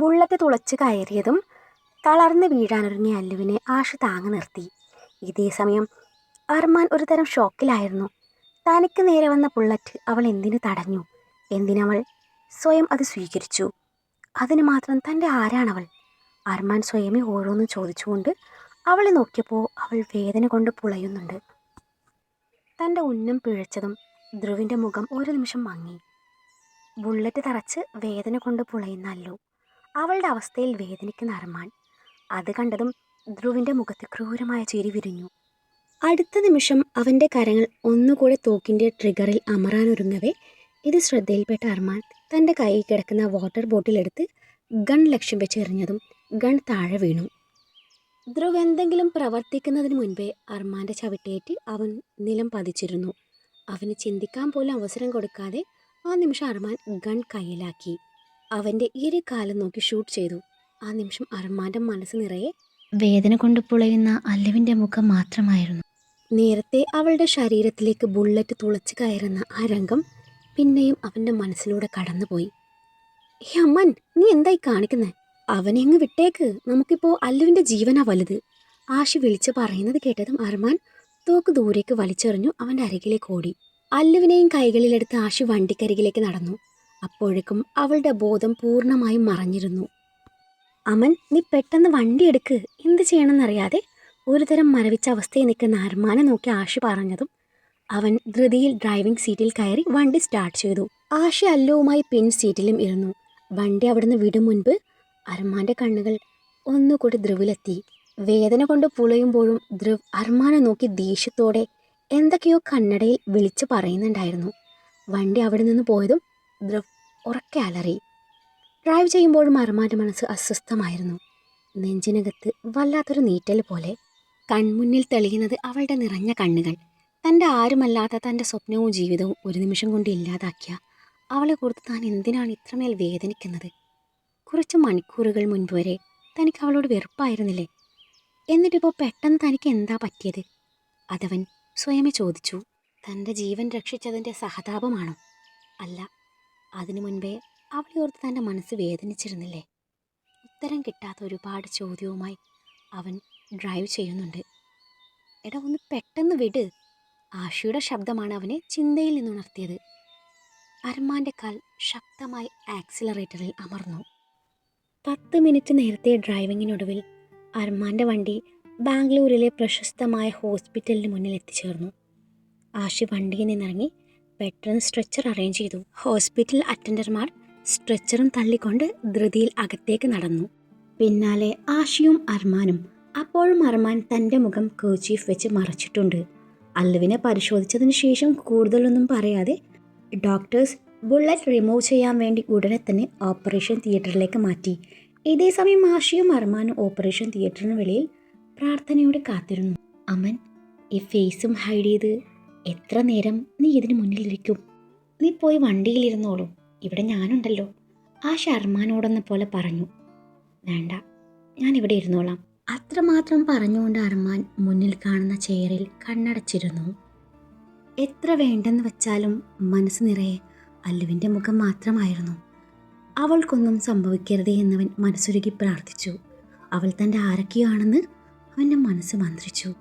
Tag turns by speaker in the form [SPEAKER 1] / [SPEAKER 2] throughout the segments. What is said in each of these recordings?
[SPEAKER 1] Bullet തുളച്ച് കയറിയതും തളർന്ന് വീഴാനൊരുങ്ങിയ അല്ലുവിനെ ash താങ്ങി നിർത്തി. ഇതേ സമയം അർമാൻ ഒരു തരം ഷോക്കിലായിരുന്നു. തനിക്ക് നേരെ വന്ന ബുള്ളറ്റ് അവൾ എന്തിനു തടഞ്ഞു? എന്തിനവൾ സ്വയം അത് സ്വീകരിച്ചു? അതിന് മാത്രം തന്റെ ആരാണവൾ? അർമാൻ സ്വയമേ ഓരോന്നും ചോദിച്ചുകൊണ്ട് അവളെ നോക്കിയപ്പോൾ അവൾ വേദന കൊണ്ട് പുളയുന്നുണ്ട്. തന്റെ ഉന്നം പിഴച്ചതും ധ്രുവിന്റെ മുഖം ഒരു നിമിഷം മങ്ങി. ബുള്ളറ്റ് തറച്ച് വേദന കൊണ്ട് പുളയുന്ന അല്ലു അവളുടെ അവസ്ഥയിൽ വേദനിക്കുന്ന അർമാൻ അത് കണ്ടതും ധ്രുവിന്റെ മുഖത്ത് ക്രൂരമായ ചിരി വിരിഞ്ഞു. അടുത്ത നിമിഷം അവന്റെ കരങ്ങൾ ഒന്നുകൂടെ തോക്കിന്റെ ട്രിഗറിൽ അമറാനൊരുങ്ങവേ ഇത് ശ്രദ്ധയിൽപ്പെട്ട അർമാൻ തന്റെ കയ്യിൽ കിടക്കുന്ന വാട്ടർ ബോട്ടിലെടുത്ത് ഗൺ ലക്ഷ്യം വെച്ച് എറിഞ്ഞതും ഗൺ താഴെ വീണു. ധ്രുവ് എന്തെങ്കിലും പ്രവർത്തിക്കുന്നതിന് മുൻപേ അർമാന്റെ ചവിട്ടേറ്റ് അവൻ നിലം പതിച്ചിരുന്നു. അവന് ചിന്തിക്കാൻ പോലും അവസരം കൊടുക്കാതെ ആ നിമിഷം അർമാൻ ഗൺ കയ്യിലാക്കി. അവന്റെ ഇരു കാലം നോക്കി ഷൂട്ട് ചെയ്തു. ആ നിമിഷം അർമാന്റെ മനസ്സ് നിറയെ
[SPEAKER 2] വേദന കൊണ്ട് പുളയുന്ന അല്ലുവിന്റെ മുഖം മാത്രമായിരുന്നു.
[SPEAKER 1] നേരത്തെ അവളുടെ ശരീരത്തിലേക്ക് ബുള്ളറ്റ് തുളച്ച് കയറുന്ന ആ രംഗം പിന്നെയും അവന്റെ മനസ്സിലൂടെ കടന്നുപോയി. ഏ അമ്മൻ നീ എന്തായി കാണിക്കുന്നേ? അവനെ അങ്ങ് വിട്ടേക്ക്. നമുക്കിപ്പോൾ അല്ലുവിന്റെ ജീവനാ വലുത്. ആശി വിളിച്ച് പറയുന്നത് കേട്ടതും അർമാൻ തോക്ക് ദൂരേക്ക് വലിച്ചെറിഞ്ഞു അവന്റെ അരികിലേക്ക് ഓടി. അല്ലുവിനെയും കൈകളിലെടുത്ത് ആഷി വണ്ടിക്കരികിലേക്ക് നടന്നു. അപ്പോഴേക്കും അവളുടെ ബോധം പൂർണമായും മറഞ്ഞിരുന്നു. അമൻ നീ പെട്ടെന്ന് വണ്ടി എടുക്ക്. എന്ത് ചെയ്യണമെന്നറിയാതെ ഒരുതരം മരവിച്ച അവസ്ഥയിൽ നിൽക്കുന്ന അർമാനെ നോക്കി ആഷി പറഞ്ഞതും അവൻ ധൃതിയിൽ ഡ്രൈവിംഗ് സീറ്റിൽ കയറി വണ്ടി സ്റ്റാർട്ട് ചെയ്തു. ആഷി അല്ലോവുമായി പിൻ സീറ്റിലും ഇരുന്നു. വണ്ടി അവിടുന്ന് വിടും മുൻപ് അർമാന്റെ കണ്ണുകൾ ഒന്നുകൂടി ധ്രുവിലെത്തി. വേദന കൊണ്ട് പുളയുമ്പോഴും ധ്രുവ് അർമാനെ നോക്കി ദേഷ്യത്തോടെ എന്തൊക്കെയോ കന്നഡയിൽ വിളിച്ചു പറയുന്നുണ്ടായിരുന്നു. വണ്ടി അവിടെ നിന്ന് പോയതും ധ്രുവ് ഉറക്കെ അലറി. ഡ്രൈവ് ചെയ്യുമ്പോഴും അർമാന്റെ മനസ്സ് അസ്വസ്ഥമായിരുന്നു. നെഞ്ചിനകത്ത് വല്ലാത്തൊരു നീറ്റൽ പോലെ കൺമുന്നിൽ തെളിയുന്നത് അവളുടെ നിറഞ്ഞ കണ്ണുകൾ. തന്റെ ആരുമല്ലാത്ത തന്റെ സ്വപ്നവും ജീവിതവും ഒരു നിമിഷം കൊണ്ട് ഇല്ലാതാക്കിയ അവളെ കുറിച്ച് താൻ എന്തിനാണ് ഇത്രമേൽ വേദനിക്കുന്നത്? കുറച്ച് മണിക്കൂറുകൾ മുൻപ് വരെ തനിക്ക് അവളോട് വെറുപ്പായിരുന്നില്ലേ? എന്നിട്ടിപ്പോൾ പെട്ടെന്ന് തനിക്ക് എന്താ പറ്റിയത്? അതവൻ സ്വയമേ ചോദിച്ചു തന്റെ ജീവൻ രക്ഷിച്ചതിന്റെ സഹതാപമാണോ? അല്ല അതിനു മുൻപേ അവളെ ഓർത്ത് തന്റെ മനസ്സ് വേദനിച്ചിരുന്നില്ലേ? ഉത്തരം കിട്ടാത്ത ഒരുപാട് ചോദ്യവുമായി അവൻ ഡ്രൈവ് ചെയ്യുന്നുണ്ട്. എടാ ഒന്ന് പെട്ടെന്ന് വിട്. ആഷിയുടെ ശബ്ദമാണ് അവനെ ചിന്തയിൽ നിന്നുണർത്തിയത് അർമാന്റെ കാൽ ശക്തമായി ആക്സിലറേറ്ററിൽ അമർന്നു. പത്ത് മിനിറ്റ് നേരത്തെ ഡ്രൈവിങ്ങിനൊടുവിൽ അർമാന്റെ വണ്ടി ബാംഗ്ലൂരിലെ പ്രശസ്തമായ ഹോസ്പിറ്റലിന് മുന്നിൽ എത്തിച്ചേർന്നു. ആഷി വണ്ടിയിൽ നിന്നിറങ്ങി പെട്ടെന്ന് സ്ട്രെച്ചർ അറേഞ്ച് ചെയ്തു. ഹോസ്പിറ്റൽ അറ്റൻഡർമാർ സ്ട്രെച്ചറും തള്ളിക്കൊണ്ട് ധൃതിയിൽ അകത്തേക്ക് നടന്നു. പിന്നാലെ ആഷിയും അർമാനും. അപ്പോഴും അർമാൻ തന്റെ മുഖം കേച്ചീഫ് വെച്ച് മറച്ചിട്ടുണ്ട്. അല്ലുവിനെ പരിശോധിച്ചതിന് ശേഷം കൂടുതലൊന്നും പറയാതെ ഡോക്ടേഴ്സ് ബുള്ളറ്റ് റിമൂവ് ചെയ്യാൻ വേണ്ടി ഉടനെ തന്നെ ഓപ്പറേഷൻ തിയേറ്ററിലേക്ക് മാറ്റി. ഇതേ സമയം ആഷിയും അർമാനും ഓപ്പറേഷൻ തിയേറ്ററിന് വെളിയിൽ പ്രാർത്ഥനയോടെ കാത്തിരുന്നു. അമൻ ഈ ഫേസും ഹൈഡ് ചെയ്ത് എത്ര നേരം നീ ഇതിനു മുന്നിലിരിക്കും? നീ പോയി വണ്ടിയിലിരുന്നോളൂ. ഇവിടെ ഞാനുണ്ടല്ലോ. ആ ഷർമാനോടെന്ന പോലെ പറഞ്ഞു. വേണ്ട ഞാൻ ഇവിടെ ഇരുന്നോളാം. അത്രമാത്രം പറഞ്ഞുകൊണ്ട് അർമാൻ മുന്നിൽ കാണുന്ന ചെയറിൽ കണ്ണടച്ചിരുന്നു. എത്ര വേണ്ടെന്ന് വെച്ചാലും മനസ്സ് നിറയെ അല്ലുവിന്റെ മുഖം മാത്രമായിരുന്നു. അവൾക്കൊന്നും സംഭവിക്കരുതേ എന്നവൻ മനസ്സുരുകി പ്രാർത്ഥിച്ചു. അവൾ തന്റെ ആരൊക്കെയാണെന്ന് അവന്റെ മനസ്സ് മന്ത്രിച്ചു.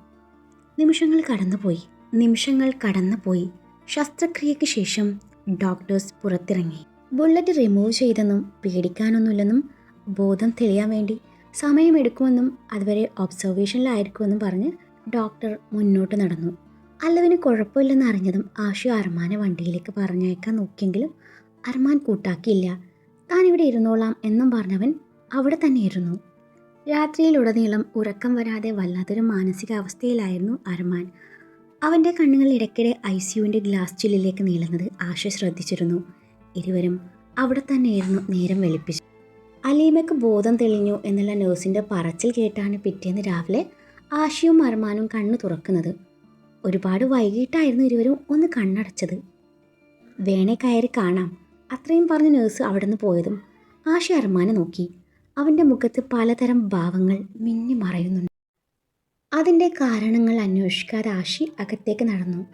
[SPEAKER 1] നിമിഷങ്ങൾ കടന്നുപോയി. നിമിഷങ്ങൾ കടന്നുപോയി. ശസ്ത്രക്രിയയ്ക്ക് ശേഷം ഡോക്ടേഴ്സ് പുറത്തിറങ്ങി. ബുള്ളറ്റ് റിമൂവ് ചെയ്തെന്നും പേടിക്കാനൊന്നുമില്ലെന്നും ബോധം തെളിയാൻ വേണ്ടി സമയമെടുക്കുമെന്നും അതുവരെ ഒബ്സർവേഷനിലായിരിക്കുമെന്നും പറഞ്ഞ് ഡോക്ടർ മുന്നോട്ട് നടന്നു. അല്ലവിന് കുഴപ്പമില്ലെന്ന് അറിഞ്ഞതും ആഷു അർമാനെ വണ്ടിയിലേക്ക് പറഞ്ഞയക്കാൻ നോക്കിയെങ്കിലും അർമാൻ കൂട്ടാക്കിയില്ല. താൻ ഇവിടെ ഇരുന്നോളാം എന്നും പറഞ്ഞവൻ അവിടെ തന്നെ ഇരുന്നു. രാത്രിയിലുടനീളം ഉറക്കം വരാതെ വല്ലാത്തൊരു മാനസികാവസ്ഥയിലായിരുന്നു അർമാൻ. അവന്റെ കണ്ണുകൾ ഇടയ്ക്കിടെ ഐ സിയുവിന്റെ ഗ്ലാസ് ചില്ലിലേക്ക് നീളുന്നത് ആശ ശ്രദ്ധിച്ചിരുന്നു. ഇരുവരും അവിടെ തന്നെയായിരുന്നു നേരം വെളുപ്പിച്ചു അലീമയ്ക്ക് ബോധം തെളിഞ്ഞു എന്നുള്ള നേഴ്സിന്റെ പറച്ചിൽ കേട്ടാണ് പിറ്റേന്ന് രാവിലെ ആശയും അർമാനും കണ്ണ് തുറക്കുന്നത്. ഒരുപാട് വൈകിട്ടായിരുന്നു ഇരുവരും ഒന്ന് കണ്ണടച്ചത്. വേണേ കയറി കാണാം അത്രയും പറഞ്ഞ നേഴ്സ് അവിടെ നിന്ന് പോയതും. ആശ അർമാനെ നോക്കി. അവന്റെ മുഖത്ത് പലതരം ഭാവങ്ങൾ മിന്നി മറയുന്നുണ്ട് അതിന്റെ കാരണങ്ങൾ അന്വേഷിക്കാതെ ആശി അകത്തേക്ക് നടന്നു.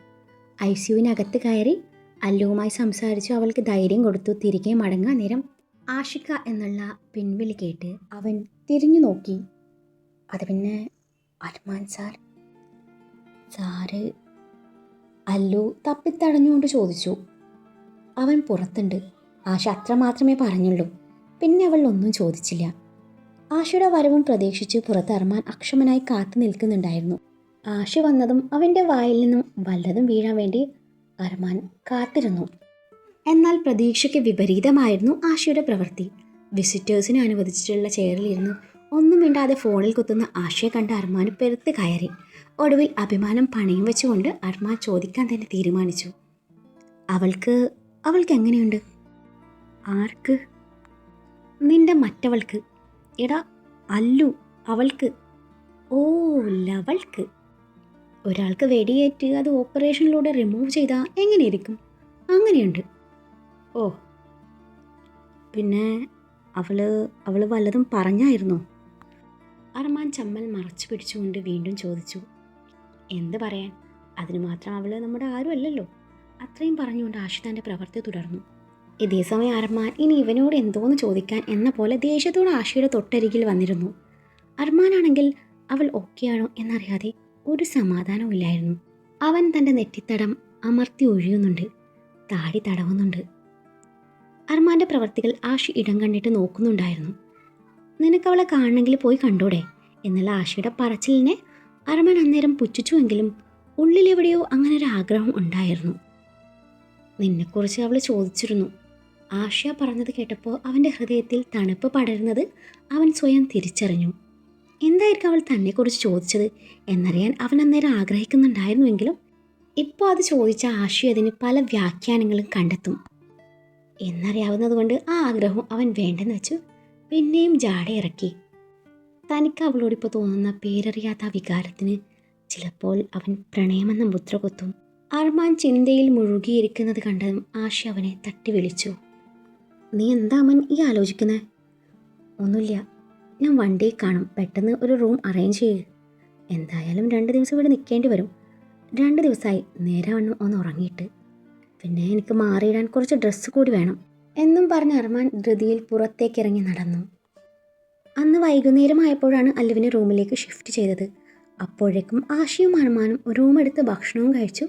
[SPEAKER 1] ഐ സിയുവിനകത്ത് കയറി അല്ലുവുമായി സംസാരിച്ചു അവൾക്ക് ധൈര്യം കൊടുത്തു തിരികെ മടങ്ങാൻ നേരം ആഷിക എന്നുള്ള പിൻവിളി കേട്ട് അവൻ തിരിഞ്ഞു നോക്കി. അത് പിന്നെ അൽമാൻ സാർ? സാറ് അല്ലു തപ്പിത്തടഞ്ഞുകൊണ്ട് ചോദിച്ചു. അവൻ പുറത്തുണ്ട്. ആശ അത്ര മാത്രമേ പറഞ്ഞുള്ളൂ. പിന്നെ അവൾ ഒന്നും ചോദിച്ചില്ല. ആശയുടെ വരവും പ്രതീക്ഷിച്ച് പുറത്തിറങ്ങാൻ അക്ഷമനായി കാത്തു നിൽക്കുന്നുണ്ടായിരുന്നു. ആശ വന്നതും അവന്റെ വായിൽ നിന്നും വല്ലതും വീഴാൻ വേണ്ടി അർമാൻ കാത്തിരുന്നു. എന്നാൽ പ്രതീക്ഷയ്ക്ക് വിപരീതമായിരുന്നു ആശയുടെ പ്രവൃത്തി. വിസിറ്റേഴ്സിനെ അനുവദിച്ചിട്ടുള്ള ചെയറിലിരുന്ന് ഒന്നും മിണ്ടാതെ ഫോണിൽ കുത്തുന്ന ആശയെ കണ്ട് അർമാൻ പെരുത്ത് കയറി. ഒടുവിൽ അഭിമാനം പണയം വെച്ചുകൊണ്ട് അർമാൻ ചോദിക്കാൻ തന്നെ തീരുമാനിച്ചു. അവൾക്ക് അവൾക്ക് എങ്ങനെയുണ്ട്? ആർക്ക്? നിന്റെ മറ്റവൾക്ക്. എടാ അല്ലു അവൾക്ക്. ഓ ലവൾക്ക്. ഒരാൾക്ക് വെടിയേറ്റ് അത് ഓപ്പറേഷനിലൂടെ റിമൂവ് ചെയ്താൽ എങ്ങനെയിരിക്കും? അങ്ങനെയുണ്ട്. ഓ. പിന്നെ അവൾ അവൾ വല്ലതും പറഞ്ഞായിരുന്നോ? അർമാൻ ചമ്മൽ മറച്ചു പിടിച്ചുകൊണ്ട് വീണ്ടും ചോദിച്ചു. എന്ത് പറയാൻ? അതിന് മാത്രം അവൾ നമ്മുടെ ആരുമല്ലല്ലോ? അത്രയും പറഞ്ഞുകൊണ്ട് ആഷിതാന്റെ പ്രവൃത്തി തുടർന്നു. ഇതേ സമയം അർമാൻ ഇനി ഇവനോട് എന്തോന്ന് ചോദിക്കാൻ? എന്ന പോലെ ദേഷ്യത്തോട് ആശയുടെ തൊട്ടരികിൽ വന്നിരുന്നു. അർമാനാണെങ്കിൽ അവൾ ഓക്കെയാണോ? എന്നറിയാതെ ഒരു സമാധാനവും ഇല്ലായിരുന്നു. അവൻ തന്റെ നെറ്റിത്തടം അമർത്തി ഒഴിയുന്നുണ്ട് താടി തടവുന്നുണ്ട്. അർമാന്റെ പ്രവർത്തികൾ ആഷി ഇടം കണ്ടിട്ട് നോക്കുന്നുണ്ടായിരുന്നു. നിനക്ക് അവളെ കാണണമെങ്കിൽ പോയി കണ്ടൂടെ? എന്നുള്ള ആഷിയുടെ പറച്ചിലിനെ അർമാൻ അന്നേരം പുച്ഛിച്ചുവെങ്കിലും ഉള്ളിലെവിടെയോ അങ്ങനെ ഒരു ആഗ്രഹം ഉണ്ടായിരുന്നു. നിന്നെക്കുറിച്ച് അവൾ ചോദിച്ചിരുന്നു. ആഷ്യ പറഞ്ഞത് കേട്ടപ്പോൾ അവന്റെ ഹൃദയത്തിൽ തണുപ്പ് പടരുന്നത് അവൻ സ്വയം തിരിച്ചറിഞ്ഞു. എന്തായിരിക്കും അവൾ തന്നെക്കുറിച്ച് ചോദിച്ചത് എന്നറിയാൻ അവൻ അന്നേരം ആഗ്രഹിക്കുന്നുണ്ടായിരുന്നുവെങ്കിലും ഇപ്പോൾ അത് ചോദിച്ച ആഷ്യ അതിന് പല വ്യാഖ്യാനങ്ങളും കണ്ടെത്തും. എന്നറിയാവുന്നതുകൊണ്ട് ആ ആഗ്രഹം അവൻ വേണ്ടെന്ന് വെച്ചു. പിന്നെയും ജാട ഇറക്കി. തനിക്ക് അവളോട് അവളോടിപ്പോൾ തോന്നുന്ന പേരറിയാത്ത ആ വികാരത്തിന് ചിലപ്പോൾ അവൻ പ്രണയമെന്ന മുദ്ര കൊത്തും. അർമാൻ ചിന്തയിൽ മുഴുകിയിരിക്കുന്നത് കണ്ടതും ആഷ അവനെ തട്ടി വിളിച്ചു. നീ എന്താ അമ്മൻ ഈ ആലോചിക്കുന്നത് ഒന്നുമില്ല. ഞാൻ വണ്ടി കാണും. പെട്ടെന്ന് ഒരു റൂം അറേഞ്ച് ചെയ്യ്. എന്തായാലും രണ്ട് ദിവസം ഇവിടെ നിൽക്കേണ്ടി വരും. രണ്ട് ദിവസമായി നേരവണ്ണം ഒന്ന് ഉറങ്ങിയിട്ട്. പിന്നെ എനിക്ക് മാറിയിടാൻ കുറച്ച് ഡ്രസ്സ് കൂടി വേണം. എന്നും പറഞ്ഞ് അർമാൻ ധൃതിയിൽ പുറത്തേക്ക് ഇറങ്ങി നടന്നു. അന്ന് വൈകുന്നേരമായപ്പോഴാണ് അല്ലുവിനെ റൂമിലേക്ക് ഷിഫ്റ്റ് ചെയ്തത്. അപ്പോഴേക്കും ആശയും അർമാനും റൂമെടുത്ത് ഭക്ഷണവും കഴിച്ചു.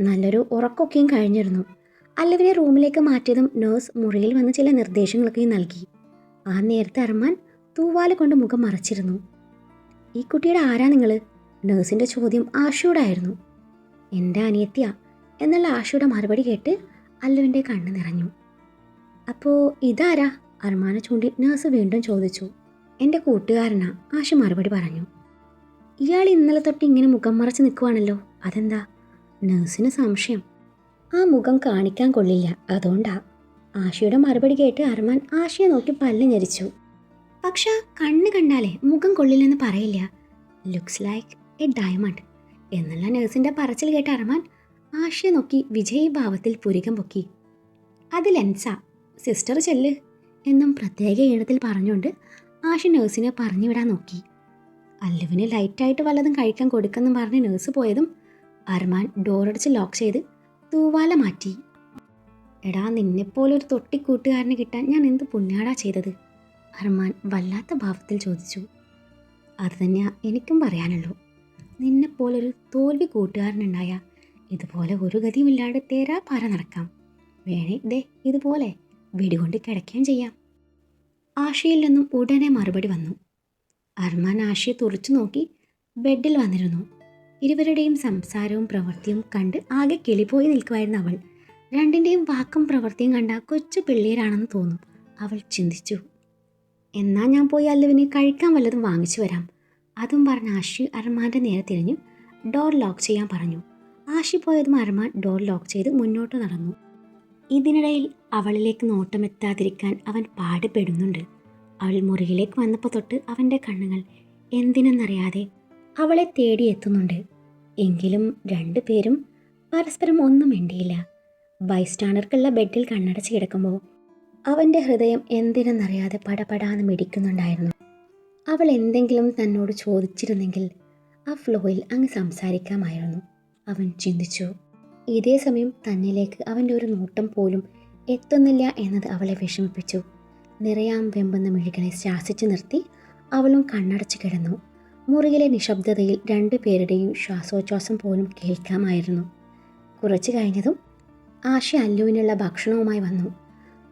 [SPEAKER 1] നല്ലൊരു ഉറക്കമൊക്കെയും കഴിഞ്ഞിരുന്നു. അല്ലുവിനെ റൂമിലേക്ക് മാറ്റിയതും നേഴ്സ് മുറിയിൽ വന്ന് ചില നിർദ്ദേശങ്ങളൊക്കെ നൽകി. ആ നേരത്തെ അർമാൻ തൂവാല കൊണ്ട് മുഖം മറച്ചിരുന്നു. ഈ കുട്ടിയുടെ ആരാ നിങ്ങൾ നേഴ്സിന്റെ ചോദ്യം ആഷയോടായിരുന്നു എന്റെ അനിയത്തിയ? എന്നുള്ള ആഷയുടെ മറുപടി കേട്ട് അല്ലുവിന്റെ കണ്ണ് നിറഞ്ഞു. അപ്പോൾ ഇതാരാ? അർമാനെ ചൂണ്ടി നേഴ്സ് വീണ്ടും ചോദിച്ചു. എന്റെ കൂട്ടുകാരനാ ആഷ മറുപടി പറഞ്ഞു. ഇയാൾ ഇന്നലെ തൊട്ട് ഇങ്ങനെ മുഖം മറച്ച് നിൽക്കുവാണല്ലോ അതെന്താ? നേഴ്സിന് സംശയം. ആ മുഖം കാണിക്കാൻ കൊള്ളില്ല. അതുകൊണ്ടാ. ആശയുടെ മറുപടി കേട്ട് അർമാൻ ആഷിയെ നോക്കി പല്ല് ഞെരിച്ചു. പക്ഷെ കണ്ണ് കണ്ടാലേ മുഖം കൊള്ളില്ലെന്ന് പറയില്ല. ലുക്സ് ലൈക്ക് എ ഡയമണ്ട് എന്നല്ല നേഴ്സിന്റെ പറച്ചിൽ കേട്ട് അർമാൻ ആഷിയെ നോക്കി വിജയഭാവത്തിൽ പുരികം പൊക്കി. അത് ലെൻസ സിസ്റ്റർ ചെല്ല്. എന്നും പ്രത്യേക ഈണത്തിൽ പറഞ്ഞുകൊണ്ട് ആഷ നേഴ്സിനെ പറഞ്ഞു വിടാൻ നോക്കി. അല്ലുവിന് ലൈറ്റായിട്ട് വല്ലതും കഴിക്കാൻ കൊടുക്കെന്നും പറഞ്ഞ് നേഴ്സ് പോയതും അർമാൻ ഡോറടിച്ച് ലോക്ക് ചെയ്ത് തൂവാല മാറ്റി. എടാ നിന്നെപ്പോലൊരു തൊട്ടിക്കൂട്ടുകാരനെ കിട്ടാൻ ഞാൻ എന്ത് പുണ്യാടാ ചെയ്തത്? അർമാൻ വല്ലാത്ത ഭാവത്തിൽ ചോദിച്ചു. അത് തന്നെയാ എനിക്കും പറയാനുള്ളൂ. നിന്നെപ്പോലൊരു തോൽവി കൂട്ടുകാരനുണ്ടായ ഇതുപോലെ ഒരു ഗതിയുമില്ലാണ്ട് തേരാ പാര നടക്കാം. വേണേ ദേ ഇതുപോലെ വെടികൊണ്ട് കിടക്കുകയും ചെയ്യാം. ആഷയിൽ നിന്നും ഉടനെ മറുപടി വന്നു. അർമാൻ ആഷയെ തുറച്ചു നോക്കി ബെഡിൽ വന്നിരുന്നു. ഇരുവരുടെയും സംസാരവും പ്രവൃത്തിയും കണ്ട് ആകെ കിളിപോയി നിൽക്കുമായിരുന്നു അവൾ. രണ്ടിന്റെയും വാക്കും പ്രവൃത്തിയും കണ്ട കൊച്ചു പിള്ളേരാണെന്ന് തോന്നും. അവൾ ചിന്തിച്ചു എന്നാൽ ഞാൻ പോയി അല്ലുവിന് കഴിക്കാൻ വല്ലതും വാങ്ങിച്ചു വരാം. അതും പറഞ്ഞ ആഷി അർമാന്റെ നേരെ തിരിഞ്ഞു ഡോർ ലോക്ക് ചെയ്യാൻ പറഞ്ഞു. ആഷി പോയതും അർമാൻ ഡോർ ലോക്ക് ചെയ്ത് മുന്നോട്ട് നടന്നു. ഇതിനിടയിൽ അവളിലേക്ക് നോട്ടമെത്താതിരിക്കാൻ അവൻ പാടുപെടുന്നുണ്ട്. അവൾ മുറിയിലേക്ക് വന്നപ്പോൾ തൊട്ട് അവന്റെ കണ്ണുകൾ എന്തിനെന്നറിയാതെ അവളെ തേടി എത്തുന്നുണ്ട്. എങ്കിലും രണ്ടുപേരും പരസ്പരം ഒന്നും മിണ്ടിയില്ല. ബൈസ്റ്റാണർക്കുള്ള ബെഡിൽ കണ്ണടച്ച് കിടക്കുമ്പോൾ അവന്റെ ഹൃദയം എന്തിനെന്നറിയാതെ പടപടാന്ന് മിടിക്കുന്നുണ്ടായിരുന്നു. അവൾ എന്തെങ്കിലും തന്നോട് ചോദിച്ചിരുന്നെങ്കിൽ ആ ഫ്ലോയിൽ അങ്ങ് സംസാരിക്കാമായിരുന്നു. അവൻ ചിന്തിച്ചു ഇതേ സമയം തന്നിലേക്ക് അവന്റെ ഒരു നോട്ടം പോലും എത്തുന്നില്ല എന്നത് അവളെ വിഷമിപ്പിച്ചു. നിറയാം വെമ്പുന്ന മെഴുകനെ ശാസിച്ചു നിർത്തി അവളും കണ്ണടച്ചു കിടന്നു. മുറിയിലെ നിശബ്ദതയിൽ രണ്ടു പേരുടെയും ശ്വാസോച്ഛ്വാസം പോലും കേൾക്കാമായിരുന്നു. കുറച്ചു കഴിഞ്ഞതും ആശ അല്ലുവിനുള്ള ഭക്ഷണവുമായി വന്നു.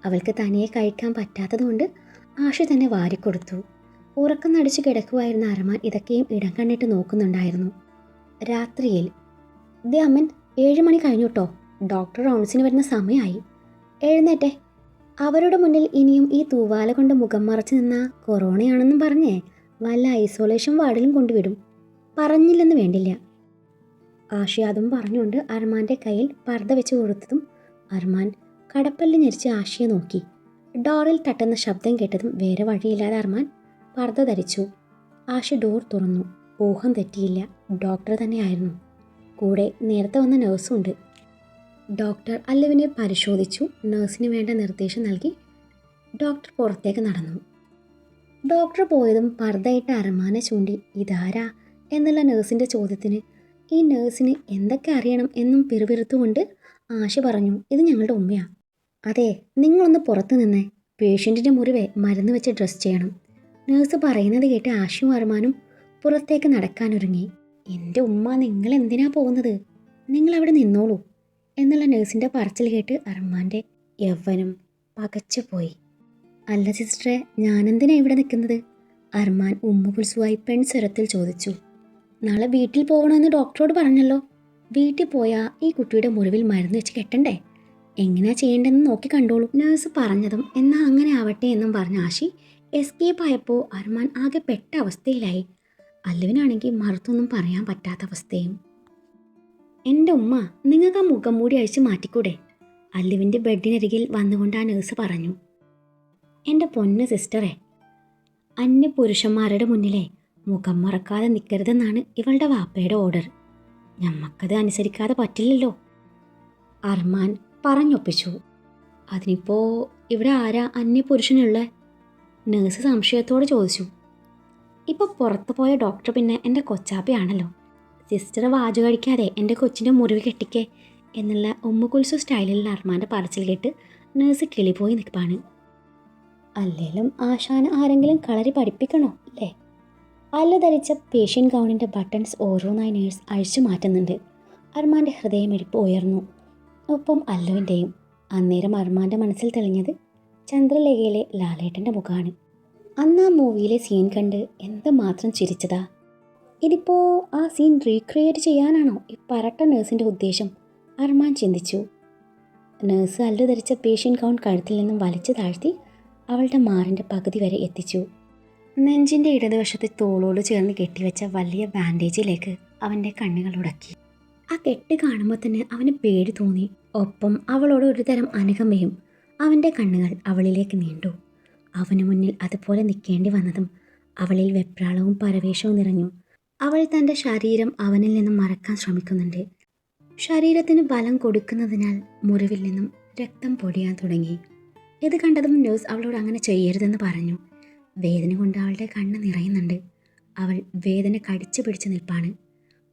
[SPEAKER 1] അവൾക്ക് തനിയെ കഴിക്കാൻ പറ്റാത്തതുകൊണ്ട് ആശ തന്നെ വാരിക്കൊടുത്തു. ഉറക്കം നടിച്ചു കിടക്കുമായിരുന്ന അരമാൻ ഇതൊക്കെയും ഇടം കണ്ടിട്ട് നോക്കുന്നുണ്ടായിരുന്നു. രാത്രിയിൽ ദേ അമ്മൻ ഏഴ് മണി കഴിഞ്ഞു ഡോക്ടർ റൗൺസിന് വരുന്ന സമയമായി എഴുന്നേറ്റെ. അവരുടെ മുന്നിൽ ഇനിയും ഈ തൂവാല കൊണ്ട് മുഖം മറച്ചു നിന്ന കൊറോണയാണെന്നും പറഞ്ഞേ. വല്ല ഐസൊലേഷൻ വാർഡിലും കൊണ്ടുവിടും. പറഞ്ഞില്ലെന്ന് വേണ്ടില്ല. ആഷി അതും പറഞ്ഞുകൊണ്ട് അർമാന്റെ കയ്യിൽ പർദ്ദ വെച്ച് കൊടുത്തതും അർമാൻ കടപ്പല്ല് ഞെരിച്ച് ആഷിയെ നോക്കി. ഡോറിൽ തട്ടുന്ന ശബ്ദം കേട്ടതും വേറെ വഴിയില്ലാതെ അർമാൻ പർദ്ദ ധരിച്ചു. ആഷി ഡോർ തുറന്നു. ഊഹം തെറ്റിയില്ല. ഡോക്ടർ തന്നെയായിരുന്നു. കൂടെ നേരത്തെ വന്ന നഴ്സും ഉണ്ട്. ഡോക്ടർ അല്ലുവിനെ പരിശോധിച്ചു. നഴ്സിന് വേണ്ട നിർദ്ദേശം നൽകി ഡോക്ടർ പുറത്തേക്ക് നടന്നു. ഡോക്ടർ പോയതും പർദ്ദയിട്ട് അരമാന ചൂണ്ടി ഇതാരാ? എന്നുള്ള നേഴ്സിന്റെ ചോദ്യത്തിന് ഈ നേഴ്സിന് എന്തൊക്കെ അറിയണം എന്നും പിറുപിറുത്തുകൊണ്ട് ആശ പറഞ്ഞു ഇത് ഞങ്ങളുടെ ഉമ്മയാണ് അതെ നിങ്ങളൊന്ന് പുറത്ത് നിന്ന് പേഷ്യന്റിന്റെ മുറിവെ മരുന്ന് വെച്ച് ഡ്രസ് ചെയ്യണം. നേഴ്സ് പറയുന്നത് കേട്ട് ആശയും അരമാനും പുറത്തേക്ക് നടക്കാനൊരുങ്ങി. എന്റെ ഉമ്മ നിങ്ങൾ എന്തിനാ പോകുന്നത്? നിങ്ങൾ അവിടെ നിന്നോളൂ. എന്നുള്ള നേഴ്സിന്റെ പറച്ചിൽ കേട്ട് അർമാന്റെ യൗവനം പകച്ചുപോയി. അല്ല സിസ്റ്ററെ ഞാനെന്തിനാ ഇവിടെ നിൽക്കുന്നത്? അർമാൻ ഉമ്മുകുൽസുവായി പെൺസ്വരത്തിൽ ചോദിച്ചു. നാളെ വീട്ടിൽ പോകണമെന്ന് ഡോക്ടറോട് പറഞ്ഞല്ലോ. വീട്ടിൽ പോയാൽ ഈ കുട്ടിയുടെ മുറിവിൽ മരുന്ന് വെച്ച് കെട്ടണ്ടേ? എങ്ങനെയാ ചെയ്യേണ്ടതെന്ന് നോക്കി കണ്ടോളൂ. നേഴ്സ് പറഞ്ഞതും എന്നാൽ അങ്ങനെ ആവട്ടെ എന്നും പറഞ്ഞ ആശി എസ്കേപ്പ് ആയപ്പോൾ അർമാൻ ആകെ പെട്ട അവസ്ഥയിലായി. അല്ലുവിനാണെങ്കിൽ മറുത്തൊന്നും പറയാൻ പറ്റാത്ത അവസ്ഥയും. എന്റെ ഉമ്മ നിങ്ങൾക്ക് ആ മുഖം മൂടി അഴിച്ച് മാറ്റിക്കൂടെ? അല്ലുവിന്റെ ബെഡിനരികിൽ വന്നുകൊണ്ട് ആ നേഴ്സ് പറഞ്ഞു. എന്റെ പൊന്ന് സിസ്റ്ററെ അന്യ പുരുഷന്മാരുടെ മുന്നിലെ മുഖം മറക്കാതെ നിൽക്കരുതെന്നാണ് ഇവളുടെ വാപ്പയുടെ ഓർഡർ ഞമ്മക്കത് അനുസരിക്കാതെ പറ്റില്ലല്ലോ. അർമാൻ പറഞ്ഞൊപ്പിച്ചു. അതിനിപ്പോൾ ഇവിടെ ആരാ അന്യ പുരുഷനുള്ള? നേഴ്സ് സംശയത്തോടെ ചോദിച്ചു. ഇപ്പോൾ പുറത്തു പോയ ഡോക്ടർ പിന്നെ എന്റെ കൊച്ചാപ്പയാണല്ലോ. സിസ്റ്റർ വാജു കഴിക്കാതെ എന്റെ കൊച്ചിന്റെ മുറിവ് കെട്ടിക്കേ എന്നുള്ള ഉമ്മുകുൽസു സ്റ്റൈലിലുള്ള അർമാന്റെ പറച്ചിൽ കേട്ട് നേഴ്സ് കിളിപോയി നിൽപ്പാണ്. അല്ലേലും ആശാന ആരെങ്കിലും കളരി പഠിപ്പിക്കണോ അല്ലേ? അല്ല ധരിച്ച പേഷ്യൻ ഗൗണിന്റെ ബട്ടൺസ് ഓരോന്നായി നേഴ്സ് അഴിച്ചു മാറ്റുന്നുണ്ട്. അർമാന്റെ ഹൃദയമെടുപ്പ് ഉയർന്നു. ഒപ്പം അല്ലുവിന്റെയും അന്നേരം അർമാന്റെ മനസ്സിൽ തെളിഞ്ഞത് ചന്ദ്രലേഖയിലെ ലാലേട്ടന്റെ മുഖമാണ് അന്ന് ആ മൂവിയിലെ സീൻ കണ്ട് എന്തുമാത്രം ചിരിച്ചതാ. ഇതിപ്പോൾ ആ സീൻ റീക്രിയേറ്റ് ചെയ്യാനാണോ ഈ പരട്ട നേഴ്സിന്റെ ഉദ്ദേശം? അർമാൻ ചിന്തിച്ചു. നേഴ്സ് അല്ലു ധരിച്ച പേഷ്യൻ ഗൗൺ കഴുത്തിൽ നിന്നും വലിച്ചു താഴ്ത്തി അവളുടെ മാറിന്റെ പകുതി വരെ എത്തിച്ചു. നെഞ്ചിന്റെ ഇടതുവശത്തെ തോളോട് ചേർന്ന് കെട്ടിവെച്ച വലിയ ബാൻഡേജിലേക്ക് അവന്റെ കണ്ണുകൾ ഉടക്കി. ആ കെട്ട് കാണുമ്പോൾ തന്നെ അവന് പേടി തോന്നി. ഒപ്പം അവളോട് ഒരു തരം അനുകമ്പയും അവന്റെ കണ്ണുകൾ അവളിലേക്ക് നീണ്ടു. അവന് മുന്നിൽ അതുപോലെ നിൽക്കേണ്ടി വന്നതും അവളിൽ വെപ്രാളവും പരവേശവും നിറഞ്ഞു. അവൾ തന്റെ ശരീരം അവനിൽ നിന്നും മറക്കാൻ ശ്രമിക്കുന്നുണ്ട്. ശരീരത്തിന് ബലം കൊടുക്കുന്നതിനാൽ മുറിവിൽ നിന്നും രക്തം പൊടിയാൻ തുടങ്ങി. ഇത് കണ്ടതും ന്യൂസ് അവളോട് അങ്ങനെ ചെയ്യരുതെന്ന് പറഞ്ഞു. വേദന കൊണ്ട് അവളുടെ കണ്ണ് നിറയുന്നുണ്ട്. അവൾ വേദന കടിച്ചു പിടിച്ച് നിൽപ്പാണ്.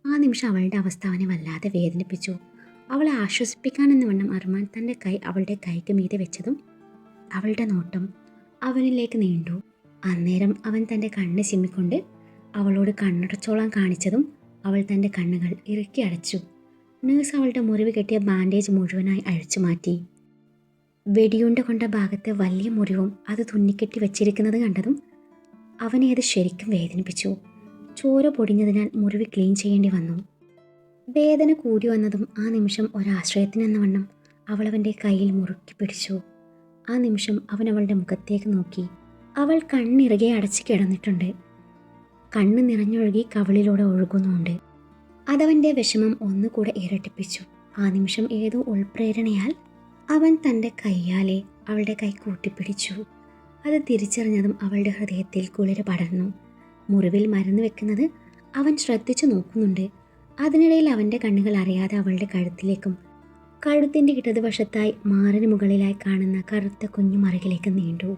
[SPEAKER 1] ആ നിമിഷം അവളുടെ അവസ്ഥ അവനെ വല്ലാതെ വേദനിപ്പിച്ചു. അവളെ ആശ്വസിപ്പിക്കാനെന്ന് വണ്ണം അർമാൻ തന്റെ കൈ അവളുടെ കൈക്ക് മീതെ വെച്ചതും അവളുടെ നോട്ടം അവനിലേക്ക് നീണ്ടു. അന്നേരം അവൻ തന്റെ കണ്ണ് ചിമ്മിക്കൊണ്ട് അവളോട് കണ്ണടച്ചോളം കാണിച്ചതും അവൾ തന്റെ കണ്ണുകൾ ഇറുക്കി അടച്ചു. നേഴ്സ് അവളുടെ മുറിവ് കെട്ടിയ ബാൻഡേജ് മുഴുവനായി അഴിച്ചു മാറ്റി. വെടിയുണ്ട കൊണ്ട ഭാഗത്തെ വലിയ മുറിവും അത് തുന്നിക്കെട്ടി വെച്ചിരിക്കുന്നത് കണ്ടതും അവനെ അത് ശരിക്കും വേദനിപ്പിച്ചു. ചോര പൊടിഞ്ഞതിനാൽ മുറിവ് ക്ലീൻ ചെയ്യേണ്ടി വന്നു. വേദന കൂടി വന്നതും ആ നിമിഷം ഒരാശ്രയത്തിനെന്ന വണ്ണം അവൾ അവന്റെ കയ്യിൽ മുറുക്കി പിടിച്ചു. ആ നിമിഷം അവൻ അവളുടെ മുഖത്തേക്ക് നോക്കി. അവൾ കണ്ണിറുകെ അടച്ച് കിടന്നിട്ടുണ്ട്. കണ്ണ് നിറഞ്ഞൊഴുകി കവിളിലൂടെ ഒഴുകുന്നുണ്ട്. അതവന്റെ വിഷമം ഒന്നുകൂടെ ഇരട്ടിപ്പിച്ചു. ആ നിമിഷം ഏതോ ഉൾപ്രേരണയാൽ അവൻ തന്റെ കയ്യാലെ അവളുടെ കൈ കൂട്ടിപ്പിടിച്ചു. അത് തിരിച്ചറിഞ്ഞതും അവളുടെ ഹൃദയത്തിൽ കുളിര് പടർന്നു. മുറിവിൽ മരുന്ന് വെക്കുന്നത് അവൻ ശ്രദ്ധിച്ചു നോക്കുന്നുണ്ട്. അതിനിടയിൽ അവന്റെ കണ്ണുകൾ അറിയാതെ അവളുടെ കഴുത്തിലേക്കും കഴുത്തിന്റെ ഇടതുവശത്തായി മാറിന് മുകളിലായി കാണുന്ന കറുത്ത കുഞ്ഞു മറികിലേക്ക് നീണ്ടു.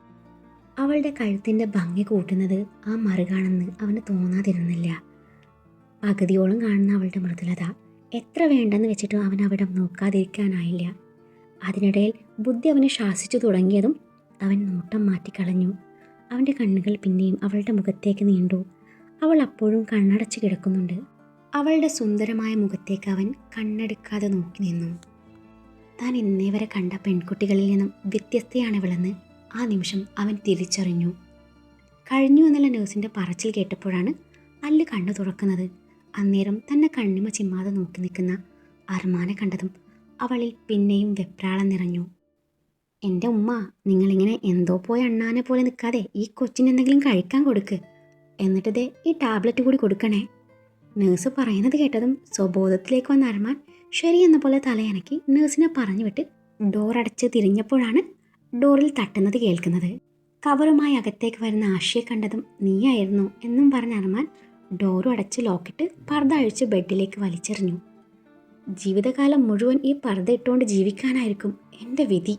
[SPEAKER 1] അവളുടെ കഴുത്തിന്റെ ഭംഗി കൂട്ടുന്നത് ആ മറുകാണെന്ന് അവന് തോന്നാതിരുന്നില്ല. പകുതിയോളം കാണുന്ന അവളുടെ മൃദുലത എത്ര വേണ്ടെന്ന് വെച്ചിട്ടും അവൻ അവിടെ നോക്കാതിരിക്കാനായില്ല. അതിനിടയിൽ ബുദ്ധി അവനെ ശാസിച്ചു തുടങ്ങിയതും അവൻ നോട്ടം മാറ്റിക്കളഞ്ഞു. അവന്റെ കണ്ണുകൾ പിന്നെയും അവളുടെ മുഖത്തേക്ക് നീണ്ടു. അവൾ അപ്പോഴും കണ്ണടച്ച് കിടക്കുന്നുണ്ട്. അവളുടെ സുന്ദരമായ മുഖത്തേക്ക് അവൻ കണ്ണെടുക്കാതെ നോക്കി നിന്നു. താൻ ഇന്നേ വരെ കണ്ട പെൺകുട്ടികളിൽ നിന്നും വ്യത്യസ്തയാണിവളെന്ന് ആ നിമിഷം അവൻ തിരിച്ചറിഞ്ഞു. കഴിഞ്ഞു എന്നുള്ള നേഴ്സിന്റെ പറച്ചിൽ കേട്ടപ്പോഴാണ് അല്ല് കണ്ണു തുറക്കുന്നത്. അന്നേരം തന്നെ കണ്ണിമ ചിമ്മാതെ നോക്കി നിൽക്കുന്ന അർമാനെ കണ്ടതും അവളിൽ പിന്നെയും വെപ്രാളം നിറഞ്ഞു. എന്റെ ഉമ്മ നിങ്ങളിങ്ങനെ എന്തോ പോയ അണ്ണാനെ പോലെ നിൽക്കാതെ ഈ കൊച്ചിന് എന്തെങ്കിലും കഴിക്കാൻ കൊടുക്ക്. എന്നിട്ടത് ഈ ടാബ്ലറ്റ് കൂടി കൊടുക്കണേ. നേഴ്സ് പറയുന്നത് കേട്ടതും സ്വബോധത്തിലേക്ക് വന്ന അരമാൻ ശരി എന്ന പോലെ തലയനക്കി നേഴ്സിനെ പറഞ്ഞു വിട്ട് ഡോർ അടച്ച് തിരിഞ്ഞപ്പോഴാണ് ഡോറിൽ തട്ടുന്നത് കേൾക്കുന്നത്. കവറുമായി അകത്തേക്ക് വരുന്ന ആശയെ കണ്ടതും നീയായിരുന്നു എന്നും പറഞ്ഞ അരമാൻ ഡോറും അടച്ച് ലോക്കിട്ട് പർദ്ദ അഴിച്ച് ബെഡിലേക്ക് വലിച്ചെറിഞ്ഞു. ജീവിതകാലം മുഴുവൻ ഈ പർദ്ദ ഇട്ടുകൊണ്ട് ജീവിക്കാനായിരിക്കും എന്റെ വിധി.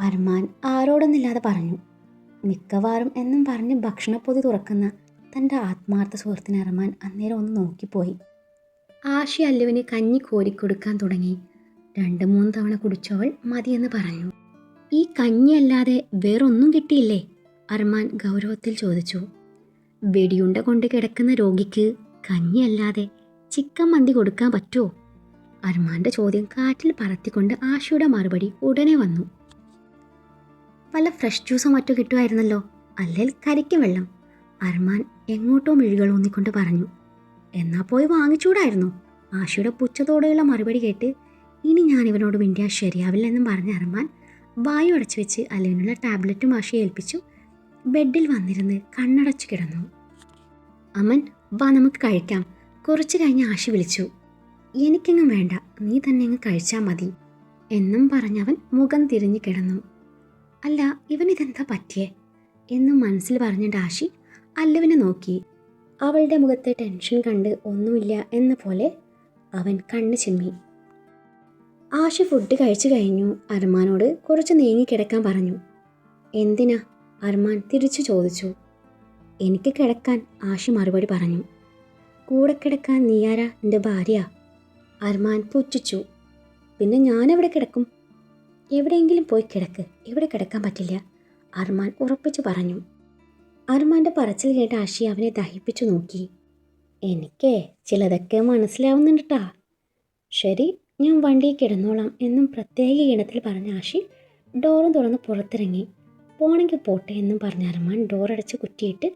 [SPEAKER 1] അർമാൻ ആരോടൊന്നില്ലാതെ പറഞ്ഞു മിക്കവാറും എന്നും പറഞ്ഞ് ഭക്ഷണപ്പൊതി തുറക്കുന്ന തന്റെ ആത്മാർത്ഥ സുഹൃത്തിന് അർമാൻ അന്നേരം ഒന്ന് നോക്കിപ്പോയി. ആഷി അല്ലുവിന് കഞ്ഞി കോരിക്കൊടുക്കാൻ തുടങ്ങി. രണ്ട് മൂന്ന് തവണ കുടിച്ചവൾ മതിയെന്ന് പറഞ്ഞു. ഈ കഞ്ഞിയല്ലാതെ വേറൊന്നും കിട്ടിയില്ലേ? അർമാൻ ഗൗരവത്തിൽ ചോദിച്ചു. വെടിയുണ്ട കൊണ്ട് കിടക്കുന്ന രോഗിക്ക് കഞ്ഞിയല്ലാതെ ചിക്കൻ മന്തി കൊടുക്കാൻ പറ്റുമോ? അർമാന്റെ ചോദ്യം കാറ്റിൽ പറത്തിക്കൊണ്ട് ആശയുടെ മറുപടി ഉടനെ വന്നു. വല്ല ഫ്രഷ് ജ്യൂസോ മറ്റോ കിട്ടുമായിരുന്നല്ലോ. അല്ലെങ്കിൽ കരിക്കും വെള്ളം. അർമാൻ എങ്ങോട്ടോ മിഴികൾ ഊന്നിക്കൊണ്ട് പറഞ്ഞു. എന്നാ പോയി വാങ്ങിച്ചൂടായിരുന്നു. ആശയുടെ പുച്ഛത്തോടെയുള്ള മറുപടി കേട്ട് ഇനി ഞാൻ ഇവനോട് മിണ്ടിയാൽ ശരിയാവില്ലെന്നും പറഞ്ഞ അർമാൻ വായു അടച്ചു വെച്ച് അലവിനുള്ള ടാബ്ലറ്റും ആശയെ ഏൽപ്പിച്ചു. ബെഡിൽ വന്നിരുന്ന് കണ്ണടച്ചു കിടന്നു. അമൻ വാ നമുക്ക് കഴിക്കാം. കുറച്ച് കഴിഞ്ഞ് ആശി വിളിച്ചു. എനിക്കെങ്ങും വേണ്ട. നീ തന്നെ അങ്ങ് കഴിച്ചാൽ മതി. എന്നും പറഞ്ഞവൻ മുഖം തിരിഞ്ഞു കിടന്നു. അല്ല ഇവനിതെന്താ പറ്റിയേ? എന്നും മനസ്സിൽ പറഞ്ഞിട്ട് ആശി അല്ലവനെ നോക്കി. അവളുടെ മുഖത്തെ ടെൻഷൻ കണ്ട് ഒന്നുമില്ല എന്ന പോലെ അവൻ കണ്ണു ചിമ്മി. ആശു ഫുഡ് കഴിച്ചു കഴിഞ്ഞു. അർമാനോട് കുറച്ച് നീങ്ങി കിടക്കാൻ പറഞ്ഞു. എന്തിനാ? അർമാൻ തിരിച്ചു ചോദിച്ചു. എനിക്ക് കിടക്കാൻ ആശി മറുപടി പറഞ്ഞു. കൂടെ കിടക്കാൻ നീയാരാ എന്റെ ഭാര്യ. അർമാൻ പുച്ഛിച്ചു. പിന്നെ ഞാനെവിടെ കിടക്കും? എവിടെയെങ്കിലും പോയി കിടക്ക്. ഇവിടെ കിടക്കാൻ പറ്റില്ല. അർമാൻ ഉറപ്പിച്ചു പറഞ്ഞു. അർമാന്റെ പറച്ചിൽ കേട്ട ആഷി അവനെ ദഹിപ്പിച്ചു നോക്കി. എനിക്കേ ചിലതൊക്കെ മനസ്സിലാവുന്നുണ്ട് ശരി ഞാൻ വണ്ടിയിൽ കിടന്നോളാം എന്നും പ്രത്യേക ഈണത്തിൽ പറഞ്ഞ ആഷി ഡോറും തുറന്ന് പുറത്തിറങ്ങി. പോണെങ്കിൽ പോട്ടെ എന്നും പറഞ്ഞ അർമാൻ ഡോറടച്ച് കുറ്റിയിട്ട്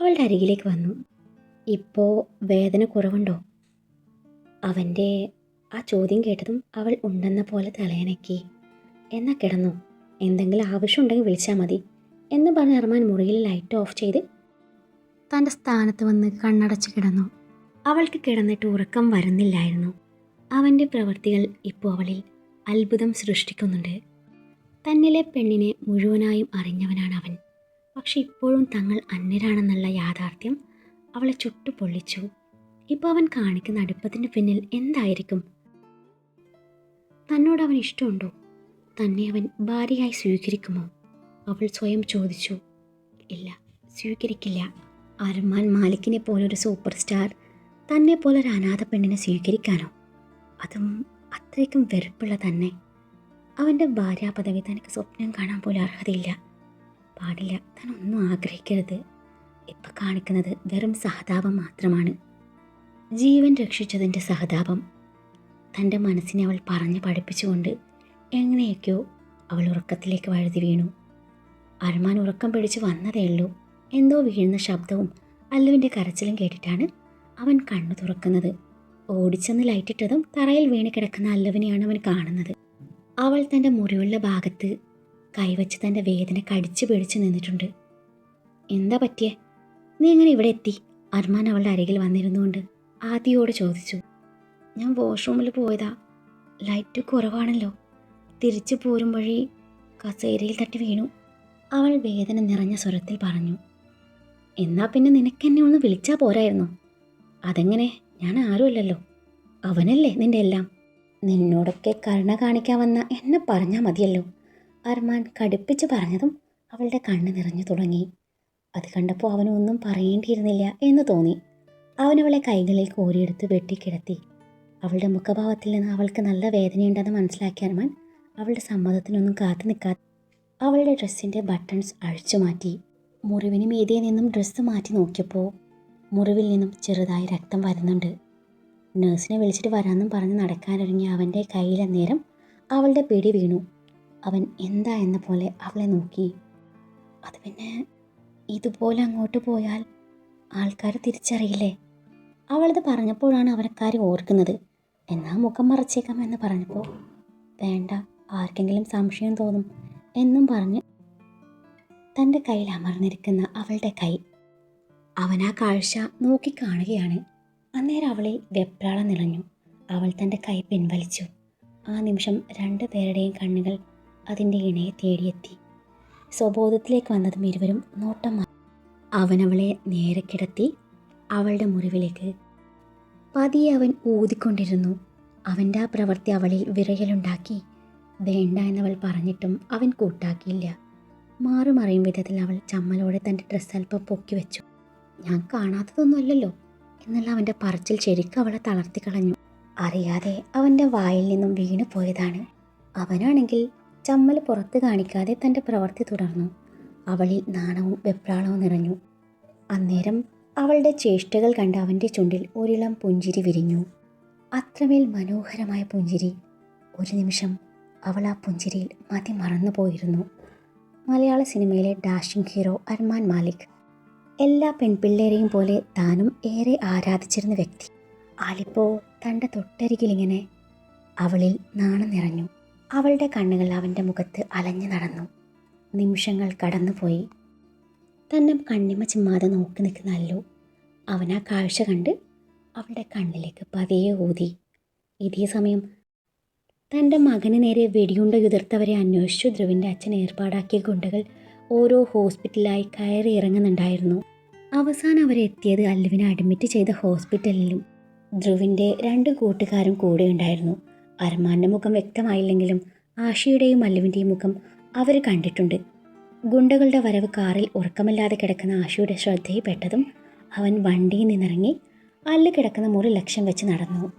[SPEAKER 1] അവളുടെ അരികിലേക്ക് വന്നു. ഇപ്പോൾ വേദന കുറവുണ്ടോ? അവന്റെ ആ ചോദ്യം കേട്ടതും അവൾ ഉണ്ടെന്ന പോലെ തലയനക്കി. എന്നാ കിടന്നു? എന്തെങ്കിലും ആവശ്യമുണ്ടെങ്കിൽ വിളിച്ചാൽ മതി എന്ന് പറഞ്ഞ് അർമാൻ മുറിയിൽ ലൈറ്റ് ഓഫ് ചെയ്ത് തന്റെ സ്ഥാനത്ത് വന്ന് കണ്ണടച്ച് കിടന്നു. അവൾക്ക് കിടന്നിട്ട് ഉറക്കം വരുന്നില്ലായിരുന്നു. അവന്റെ പ്രവൃത്തികൾ ഇപ്പോൾ അവളിൽ അത്ഭുതം സൃഷ്ടിക്കുന്നുണ്ട്. തന്നിലെ പെണ്ണിനെ മുഴുവനായും അറിഞ്ഞവനാണ് അവൻ. പക്ഷെ ഇപ്പോഴും തങ്ങൾ അന്യരാണെന്നുള്ള യാഥാർത്ഥ്യം അവളെ ചുട്ടു പൊള്ളിച്ചു. ഇപ്പോൾ അവൻ കാണിക്കുന്ന അടുപ്പത്തിന് പിന്നിൽ എന്തായിരിക്കും? തന്നോട് അവൻ ഇഷ്ടമുണ്ടോ? തന്നെ അവൻ ഭാര്യയായി സ്വീകരിക്കുമോ? അവൾ സ്വയം ചോദിച്ചു. ഇല്ല സ്വീകരിക്കില്ല. അർമാൻ മാലിക്കിനെ പോലൊരു സൂപ്പർ സ്റ്റാർ തന്നെ പോലൊരു അനാഥ പെണ്ണിനെ സ്വീകരിക്കാനോ? അതും അത്രയ്ക്കും വെറുപ്പുള്ള തന്നെ. അവന്റെ ഭാര്യാ പദവി തനിക്ക് സ്വപ്നം കാണാൻ പോലും അർഹതയില്ല. പാടില്ല താൻ ഒന്നും ആഗ്രഹിക്കരുത്. ഇപ്പം കാണിക്കുന്നത് വെറും സഹതാപം മാത്രമാണ്. ജീവൻ രക്ഷിച്ചതിന്റെ സഹതാപം തന്റെ മനസ്സിനെ അവൾ പറഞ്ഞു പഠിപ്പിച്ചുകൊണ്ട് എങ്ങനെയൊക്കെയോ അവൾ ഉറക്കത്തിലേക്ക് വഴുതി വീണു. അരമാൻ ഉറക്കം പിടിച്ച് വന്നതേ ഉള്ളൂ. എന്തോ വീഴുന്ന ശബ്ദവും അല്ലുവിന്റെ കരച്ചിലും കേട്ടിട്ടാണ് അവൻ കണ്ണു തുറക്കുന്നത്. ഓടിച്ചെന്ന് ലൈറ്റിട്ടതും തറയിൽ വീണ് കിടക്കുന്ന അല്ലുവിനെയാണ് അവൻ കാണുന്നത്. അവൾ തന്റെ മുറിവുള്ള ഭാഗത്ത് കൈവച്ച് തന്റെ വേദന കടിച്ചു പിടിച്ച് നിന്നിട്ടുണ്ട്. എന്താ പറ്റിയേ? നീ എങ്ങനെ ഇവിടെ എത്തി? അർമാൻ അവളുടെ അരികിൽ വന്നിരുന്നുകൊണ്ട് ആദ്യയോട് ചോദിച്ചു. ഞാൻ വാഷ്റൂമിൽ പോയതാ. ലൈറ്റ് കുറവാണല്ലോ. തിരിച്ചു പോരും വഴി കസേരയിൽ തട്ടി വീണു. അവൾ വേദന നിറഞ്ഞ സ്വരത്തിൽ പറഞ്ഞു. എന്നാ പിന്നെ നിനക്കെന്നെ ഒന്ന് വിളിച്ചാൽ പോരായിരുന്നു. അതെങ്ങനെ? ഞാൻ ആരുമല്ലല്ലോ. അവനല്ലേ നിന്റെ എല്ലാം. നിന്നോടൊക്കെ കരുണ കാണിക്കാൻ വന്ന എന്നെ പറഞ്ഞാൽ മതിയല്ലോ. അർമാൻ കടുപ്പിച്ച് പറഞ്ഞതും അവളുടെ കണ്ണ് നിറഞ്ഞു തുടങ്ങി. അത് കണ്ടപ്പോൾ അവനൊന്നും പറയേണ്ടിയിരുന്നില്ല എന്ന് തോന്നി. അവൻ അവളെ കൈകളിൽ കോരിയെടുത്ത് വെട്ടിക്കിടത്തി. അവളുടെ മുഖഭാവത്തിൽ നിന്ന് അവൾക്ക് നല്ല വേദനയുണ്ടെന്ന് മനസ്സിലാക്കിയ അർമാൻ അവളുടെ സമ്മതത്തിനൊന്നും കാത്തു നിൽക്കാതെ അവളുടെ ഡ്രസ്സിന്റെ ബട്ടൺസ് അഴിച്ചു മാറ്റി. മുറിവിന് മീതിയിൽ നിന്നും ഡ്രസ്സ് മാറ്റി നോക്കിയപ്പോൾ മുറിവിൽ നിന്നും ചെറുതായി രക്തം വരുന്നുണ്ട്. നഴ്സിനെ വിളിച്ചിട്ട് വരാമെന്നും പറഞ്ഞ് നടക്കാനൊരുങ്ങിയ അവന്റെ കയ്യിലെ നേരം അവളുടെ പിടി വീണു. അവൻ എന്താ എന്ന പോലെ അവളെ നോക്കി. അത് പിന്നെ ഇതുപോലെ അങ്ങോട്ട് പോയാൽ ആൾക്കാർ തിരിച്ചറിയില്ലേ? അവളത് പറഞ്ഞപ്പോഴാണ് അവനക്കാർ ഓർക്കുന്നത്. എന്നാ മുഖം മറച്ചേക്കാം എന്ന് പറഞ്ഞപ്പോൾ വേണ്ട ആർക്കെങ്കിലും സംശയം തോന്നും എന്നും പറഞ്ഞ് തന്റെ കയ്യിൽ അമർന്നിരിക്കുന്ന അവളുടെ കൈ അവൻ ആ കാഴ്ച നോക്കിക്കാണുകയാണ് അന്നേരം അവളെ വെപ്രാളം നിറഞ്ഞു. അവൾ തന്റെ കൈ പിൻവലിച്ചു. ആ നിമിഷം രണ്ടു പേരുടെയും കണ്ണുകൾ അതിന്റെ ഇണയെ തേടിയെത്തി. സ്വബോധത്തിലേക്ക് വന്നതും ഇരുവരും നോട്ടം മാറി അവളെ നേരെ കിടത്തി അവളുടെ മുറിവിലേക്ക് പതിയെ അവൻ ഊതിക്കൊണ്ടിരുന്നു. അവന്റെ ആ പ്രവൃത്തി അവളിൽ വിറയലുണ്ടാക്കി. വേണ്ട എന്നവൾ പറഞ്ഞിട്ടും അവൻ കൂട്ടാക്കിയില്ല. മാറുമറിയും വിധത്തിൽ അവൾ ചമ്മലോടെ തന്റെ ഡ്രസ്സ് അല്പം പൊക്കി വെച്ചു. ഞാൻ കാണാത്തതൊന്നുമല്ലല്ലോ എന്നുള്ള അവന്റെ പറച്ചിൽ ശരിക്കും അവളെ തളർത്തി കളഞ്ഞു. അറിയാതെ അവന്റെ വായിൽ നിന്നും വീണു പോയതാണ് അവനാണെങ്കിൽ ചമ്മൽ പുറത്ത് കാണിക്കാതെ തന്റെ പ്രവൃത്തി തുടർന്നു. അവളിൽ നാണവും വെപ്രാളവും നിറഞ്ഞു. അന്നേരം അവളുടെ ചേഷ്ടകൾ കണ്ട അവന്റെ ചുണ്ടിൽ ഒരിളം പുഞ്ചിരി വിരിഞ്ഞു. അത്രമേൽ മനോഹരമായ പുഞ്ചിരി. ഒരു നിമിഷം അവൾ ആ പുഞ്ചിരിയിൽ മതി മറന്നുപോയിരുന്നു മലയാള സിനിമയിലെ ഡാഷിംഗ് ഹീറോ അർമാൻ മാലിക്. എല്ലാ പെൺപിള്ളേരെയും പോലെ താനും ഏറെ ആരാധിച്ചിരുന്ന വ്യക്തി. ആളിപ്പോ തന്റെ തൊട്ടരികിലിങ്ങനെ അവളിൽ നാണം നിറഞ്ഞു. അവളുടെ കണ്ണുകൾ അവന്റെ മുഖത്ത് അലഞ്ഞു നടന്നു. നിമിഷങ്ങൾ കടന്നുപോയി. തന്നെ കണ്ണിമ ചിമ്മാതെ നോക്കി നിൽക്കുന്നല്ലോ അവൻ ആ കാഴ്ച കണ്ട് അവളുടെ കണ്ണിലേക്ക് പതിയെ ഊതി. ഇതേ സമയം തന്റെ മകന് നേരെ വെടിയുണ്ട ഉതിർത്തവരെ അന്വേഷിച്ചു ധ്രുവിന്റെ അച്ഛൻ ഏർപ്പാടാക്കിയ ഗുണ്ടകൾ ഓരോ ഹോസ്പിറ്റലായി കയറി ഇറങ്ങുന്നുണ്ടായിരുന്നു. അവസാനം അവരെത്തിയത് അല്ലുവിനെ അഡ്മിറ്റ് ചെയ്ത ഹോസ്പിറ്റലിലും ധ്രുവിന്റെ രണ്ട് കൂട്ടുകാരും കൂടെ ഉണ്ടായിരുന്നു അരമാന്റെ മുഖം വ്യക്തമായില്ലെങ്കിലും ആഷിയുടെയും അല്ലുവിന്റെയും മുഖം അവർ കണ്ടിട്ടുണ്ട്. ഗുണ്ടകളുടെ വരവ് കാറിൽ ഉറക്കമില്ലാതെ കിടക്കുന്ന ആഷിയുടെ ശ്രദ്ധയിൽപ്പെട്ടതും അവൻ വണ്ടിയിൽ നിന്നിറങ്ങി അല്ല് കിടക്കുന്ന മുറി ലക്ഷ്യം വെച്ച് നടന്നു.